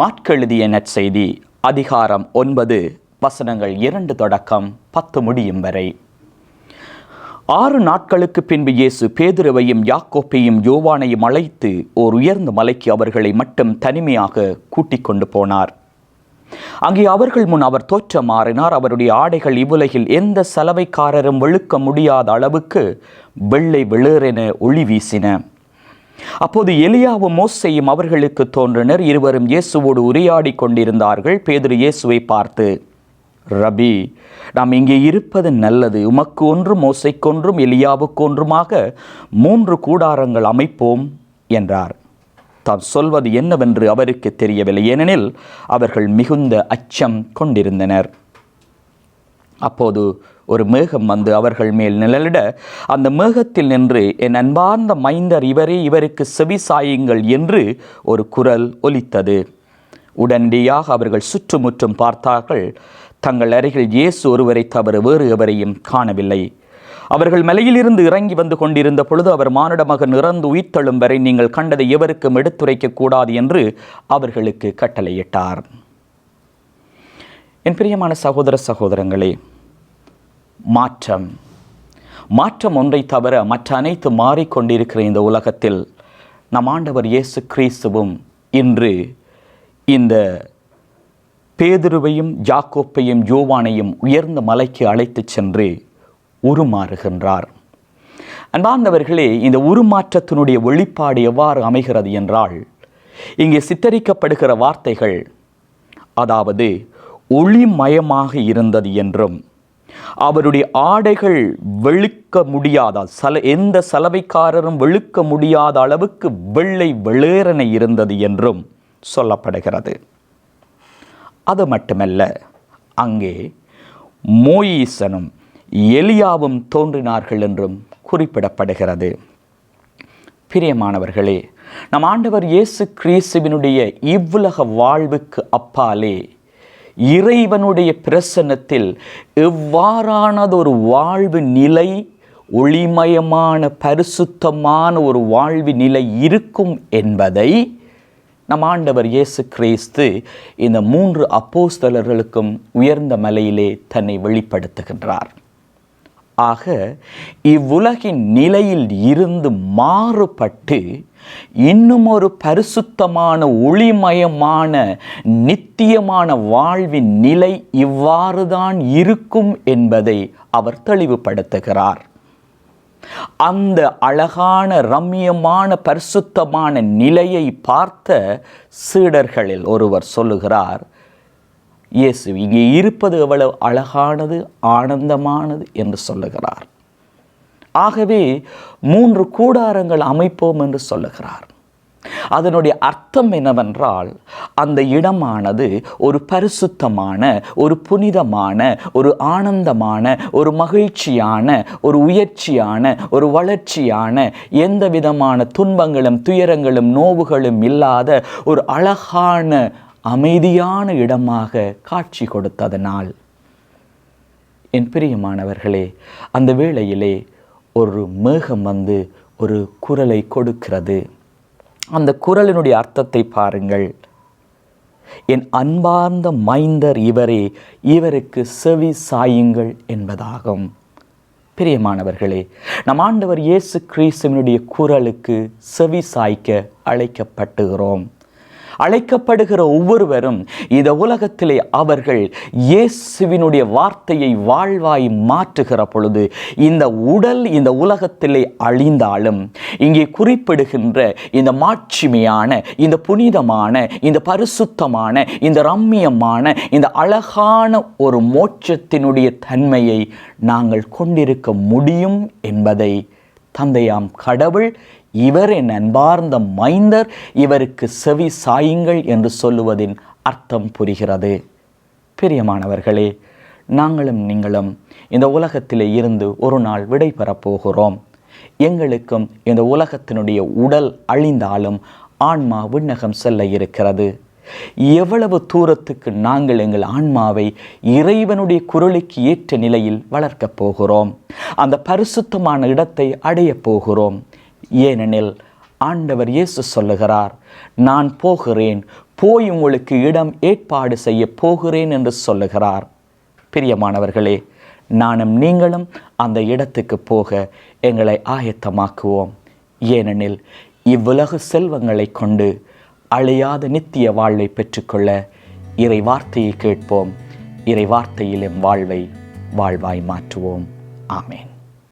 மாட்கெழுதிய நற்செய்தி அதிகாரம் ஒன்பது வசனங்கள் இரண்டு தொடக்கம் பத்து முடியும் வரை. ஆறு நாட்களுக்கு பின்பு இயேசு பேதுருவையும் யாக்கோப்பையும் யோவானையும் அழைத்து ஓர் உயர்ந்த மலைக்கு அவர்களை மட்டும் தனிமையாக கூட்டிக் கொண்டு போனார். அங்கே அவர்கள் முன் அவர் தோற்ற மாறினார். அவருடைய ஆடைகள் இவ்வுலகில் எந்த சலவைக்காரரும் வெளுக்க முடியாத அளவுக்கு வெள்ளை வெளிரென ஒளி வீசின. அப்போது எலியாவும் மோசையும் அவர்களுக்கு தோன்றினர். இருவரும் இயேசுவோடு உரையாடி கொண்டிருந்தார்கள். பேதுரு இயேசுவை பார்த்து ரபி நாம் இங்கே இருப்பது நல்லது. உமக்கு ஒன்றும் மோசைக்கொன்றும் எலியாவுக்கு ஒன்றுமாக மூன்று கூடாரங்கள் அமைப்போம் என்றார். தாம் சொல்வது என்னவென்று அவருக்கு தெரியவில்லை. ஏனெனில் அவர்கள் மிகுந்த அச்சம் கொண்டிருந்தனர். அப்போது ஒரு மேகம் வந்து அவர்கள் மேல் நிழலிட அந்த மேகத்தில் நின்று என் அன்பார்ந்த மைந்தர் இவரே இவருக்கு செவி சாயுங்கள் என்று ஒரு குரல் ஒலித்தது. உடனடியாக அவர்கள் சுற்றுமுற்றும் பார்த்தார்கள் தங்கள் அருகில் இயேசு ஒருவரை தவிர வேறு எவரையும் காணவில்லை. அவர்கள் மலையிலிருந்து இறங்கி வந்து கொண்டிருந்த பொழுது அவர் மானிட மகன் இறந்து உயிர்த்தெழும் வரை நீங்கள் கண்டதை எவருக்கும் எடுத்துரைக்க கூடாது என்று அவர்களுக்கு கட்டளையிட்டார். என் பிரியமான சகோதர சகோதரங்களே மாற்றம். மாற்றம் ஒன்றை தவிர மற்ற அனைத்து மாறிக்கொண்டிருக்கிற இந்த உலகத்தில் நம் ஆண்டவர் இயேசு கிறிஸ்துவும் இன்று இந்த பேதுருவையும் ஜாக்கோப்பையும் யோவானையும் உயர்ந்த மலைக்கு அழைத்துச் சென்று உருமாறுகின்றார். அன்பார்ந்தவர்களே இந்த உருமாற்றத்தினுடைய வெளிப்பாடு எவ்வாறு அமைகிறது என்றால் இங்கே சித்தரிக்கப்படுகிற வார்த்தைகள் அதாவது ஒளிமயமாக இருந்தது என்றும் அவருடைய ஆடைகள் வெளுக்க முடியாத? சல எந்த சலவைக்காரரும் வெளுக்க முடியாத அளவுக்கு வெள்ளை வெளேரனை இருந்தது என்றும் சொல்லப்படுகிறது. அது மட்டுமல்ல அங்கே மோயீசனும் எலியாவும் தோன்றினார்கள் என்றும் குறிப்பிடப்படுகிறது. பிரியமானவர்களே நம் ஆண்டவர் இயேசு கிறிஸ்துவினுடைய இவ்வுலக வாழ்வுக்கு அப்பாலே இறைவனுடைய பிரசன்னத்தில் எவ்வாறானதொரு வாழ்வு நிலை ஒளிமயமான பரிசுத்தமான ஒரு வாழ்வு நிலை இருக்கும் என்பதை நம் ஆண்டவர் இயேசு கிறிஸ்து இந்த மூன்று அப்போஸ்தலர்களுக்கும் உயர்ந்த மலையிலே தன்னை வெளிப்படுத்துகின்றார். ஆக இவ்வுலகின் நிலையில் இருந்து மாறுபட்டு இன்னும் ஒரு பரிசுத்தமான ஒளிமயமான நித்தியமான வாழ்வின் நிலை இவ்வாறுதான் இருக்கும் என்பதை அவர் தெளிவுபடுத்துகிறார். அந்த அழகான ரம்மியமான பரிசுத்தமான நிலையை பார்த்த சீடர்களில் ஒருவர் சொல்லுகிறார் இயேசு இங்கே இருப்பது எவ்வளவு அழகானது ஆனந்தமானது என்று சொல்லுகிறார். ஆகவே மூன்று கூடாரங்கள் அமைப்போம் என்று சொல்லுகிறார். அதனுடைய அர்த்தம் என்னவென்றால் அந்த இடமானது ஒரு பரிசுத்தமான ஒரு புனிதமான ஒரு ஆனந்தமான ஒரு மகிழ்ச்சியான ஒரு உயர்ச்சியான ஒரு வளர்ச்சியான எந்த விதமான துன்பங்களும் துயரங்களும் நோவுகளும் இல்லாத ஒரு அழகான அமைதியான இடமாக காட்சி கொடுத்ததனால். என் பிரியமானவர்களே அந்த வேளையிலே ஒரு மேகம் வந்து ஒரு குரலை கொடுக்கிறது. அந்த குரலினுடைய அர்த்தத்தை பாருங்கள். என் அன்பார்ந்த மைந்தர் இவரே இவருக்கு செவி சாயுங்கள் என்பதாகும். பிரியமானவர்களே நம் ஆண்டவர் இயேசு கிறிஸ்துவனுடைய குரலுக்கு செவி சாய்க்க அழைக்கப்பட்டுகிறோம். அழைக்கப்படுகிற ஒவ்வொருவரும் இந்த உலகத்திலே அவர்கள் இயேசுவினுடைய வார்த்தையை வாழ்வாய் மாற்றுகிற பொழுது இந்த உடல் இந்த உலகத்திலே அழிந்தாலும் இங்கே குறிப்பிடுகின்ற இந்த மாட்சிமையான இந்த புனிதமான இந்த பரிசுத்தமான இந்த ரம்மியமான இந்த அழகான ஒரு மோட்சத்தினுடைய தன்மையை நாங்கள் கொண்டிருக்க முடியும் என்பதை தந்தையாம் கடவுள் இவர் என் அன்பார்ந்த மைந்தர் இவருக்கு செவி சாயுங்கள் என்று சொல்லுவதின் அர்த்தம் புரிகிறது. பிரியமானவர்களே நாங்களும் நீங்களும் இந்த உலகத்திலே இருந்து ஒரு நாள் விடைபெறப் போகிறோம். எங்களுக்கும் இந்த உலகத்தினுடைய உடல் அழிந்தாலும் ஆன்மா விண்ணகம் செல்ல இருக்கிறது. எவ்வளவு தூரத்துக்கு நாங்கள் எங்கள் ஆன்மாவை இறைவனுடைய குரலுக்கு ஏற்ற நிலையில் வளர்க்கப் போகிறோம்? அந்த பரிசுத்தமான இடத்தை அடையப் போகிறோம். ஏனெனில் ஆண்டவர் இயேசு சொல்லுகிறார் நான் போகிறேன் போய் உங்களுக்கு இடம் ஏற்பாடு செய்ய போகிறேன் என்று சொல்லுகிறார். பிரியமானவர்களே நானும் நீங்களும் அந்த இடத்துக்கு போக எங்களை ஆயத்தமாக்குவோம். ஏனெனில் இவ்வுலக செல்வங்களை கொண்டு அழியாத நித்திய வாழ்வை பெற்றுக்கொள்ள இறை வார்த்தையை கேட்போம். இறை வார்த்தையில் எம் வாழ்வை வாழ்வாய் மாற்றுவோம். ஆமேன்.